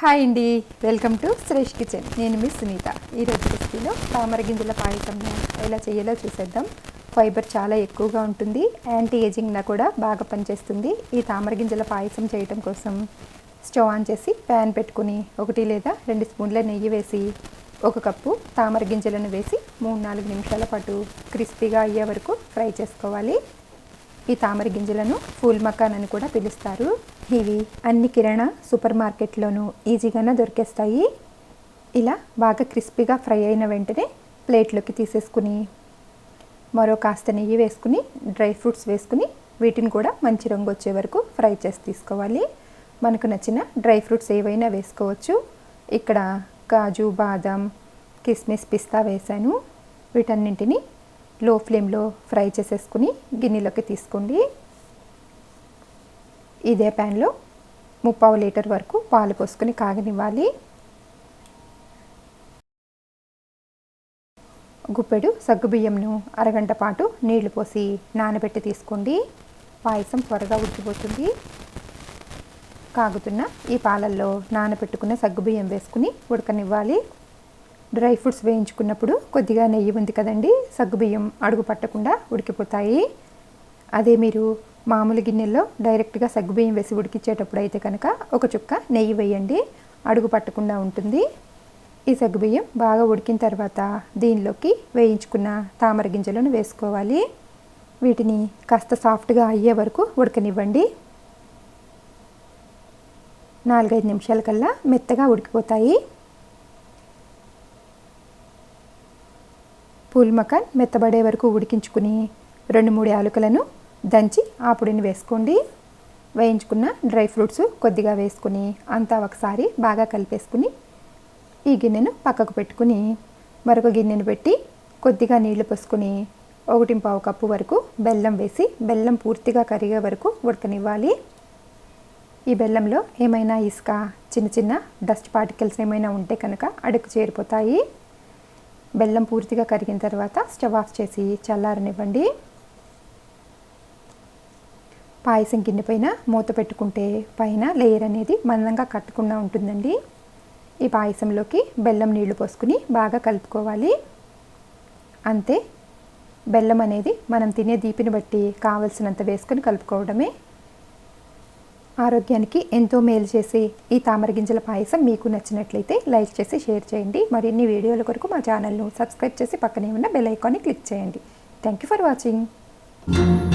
Hi అండి. Welcome to Shresh kitchen. నేను మీ సునీత. ఈరోజు రెసిపీలో తామర గింజల పాయసం ఎలా చేయాలో చూసేద్దాం. ఫైబర్ చాలా ఎక్కువగా ఉంటుంది. యాంటీ ఏజింగ్న కూడా బాగా పనిచేస్తుంది. ఈ తామర గింజల పాయసం చేయటం కోసం స్టవ్ ఆన్ చేసి ప్యాన్ పెట్టుకుని ఒకటి లేదా రెండు స్పూన్ల నెయ్యి వేసి ఒక కప్పు తామర గింజలను వేసి మూడు నాలుగు నిమిషాల పాటు క్రిస్పీగా అయ్యే వరకు ఫ్రై చేసుకోవాలి. ఈ తామర గింజలను ఫూల్ మకాన్ అని కూడా పిలుస్తారు. ఇవి అన్ని కిరాణా సూపర్ మార్కెట్లోనూ ఈజీగానే దొరికేస్తాయి. ఇలా బాగా క్రిస్పీగా ఫ్రై అయిన వెంటనే ప్లేట్లోకి తీసేసుకుని మరో కాస్త నెయ్యి వేసుకుని డ్రై ఫ్రూట్స్ వేసుకుని వీటిని కూడా మంచి రంగు వచ్చే వరకు ఫ్రై చేసి తీసుకోవాలి. మనకు నచ్చిన డ్రై ఫ్రూట్స్ ఏవైనా వేసుకోవచ్చు. ఇక్కడ కాజు బాదం కిస్మిస్ పిస్తా వేసాను వీటన్నింటినీ లో ఫ్లేమ్లో ఫ్రై చేసేసుకుని గిన్నెలోకి తీసుకోండి. ఇదే ప్యాన్లో ముప్పావు లీటర్ వరకు పాలు పోసుకొని కాగనివ్వాలి. గుప్పెడు సగ్గుబియ్యంను అరగంట పాటు నీళ్ళు పోసి నానబెట్టి తీసుకోండి. పాయసం త్వరగా ఉడికిపోతుంది. కాగుతున్న ఈ పాలల్లో నానబెట్టుకున్న సగ్గుబియ్యం వేసుకుని ఉడకనివ్వాలి. డ్రై ఫ్రూట్స్ వేయించుకున్నప్పుడు కొద్దిగా నెయ్యి ఉంది కదండి సగ్గుబియ్యం అడుగు పట్టకుండా ఉడికిపోతాయి. అదే మీరు మామూలు గిన్నెల్లో డైరెక్ట్గా సగ్గుబియ్యం వేసి ఉడికించేటప్పుడు అయితే కనుక ఒక చుక్క నెయ్యి వేయండి అడుగు పట్టకుండా ఉంటుంది. ఈ సగ్గుబియ్యం బాగా ఉడికిన తర్వాత దీనిలోకి వేయించుకున్న తామర గింజలను వేసుకోవాలి. వీటిని కాస్త సాఫ్ట్గా అయ్యే వరకు ఉడకనివ్వండి. నాలుగైదు నిమిషాల కల్లా మెత్తగా ఉడికిపోతాయి. పూల్ మకాన్ మెత్తబడే వరకు ఉడికించుకుని రెండు మూడు యాలకులను దంచి ఆ పొడిని వేసుకోండి. వేయించుకున్న డ్రై ఫ్రూట్స్ కొద్దిగా వేసుకుని అంతా ఒకసారి బాగా కలిపేసుకుని ఈ గిన్నెను పక్కకు పెట్టుకుని మరొక గిన్నెను పెట్టి కొద్దిగా నీళ్ళు పోసుకుని ఒకటి పావు కప్పు వరకు బెల్లం వేసి బెల్లం పూర్తిగా కరిగే వరకు ఉడకనివ్వాలి. ఈ బెల్లంలో ఏమైనా ఇసుక చిన్న చిన్న డస్ట్ పార్టికల్స్ ఏమైనా ఉంటే కనుక అడుగు చేరిపోతాయి. బెల్లం పూర్తిగా కరిగిన తర్వాత స్టవ్ ఆఫ్ చేసి చల్లారనివ్వండి. పాయసం గిన్నె పైన మూత పెట్టుకుంటే పైన లేయర్ అనేది మందంగా కట్టకుండా ఉంటుందండి. ఈ పాయసంలోకి బెల్లం నీళ్ళు పోసుకుని బాగా కలుపుకోవాలి. అంతే బెల్లం అనేది మనం తినే దీపిని బట్టి కావలసినంత వేసుకొని కలుపుకోవడమే ఆరోగ్యానికి ఎంతో మేలు చేసే ఈ తామర గింజల పాయసం మీకు నచ్చినట్లయితే లైక్ చేసి షేర్ చేయండి. మరిన్ని వీడియోల కొరకు మా ఛానల్ను సబ్స్క్రైబ్ చేసి పక్కనే ఉన్న బెల్ ఐకాన్ని క్లిక్ చేయండి. Thank you for watching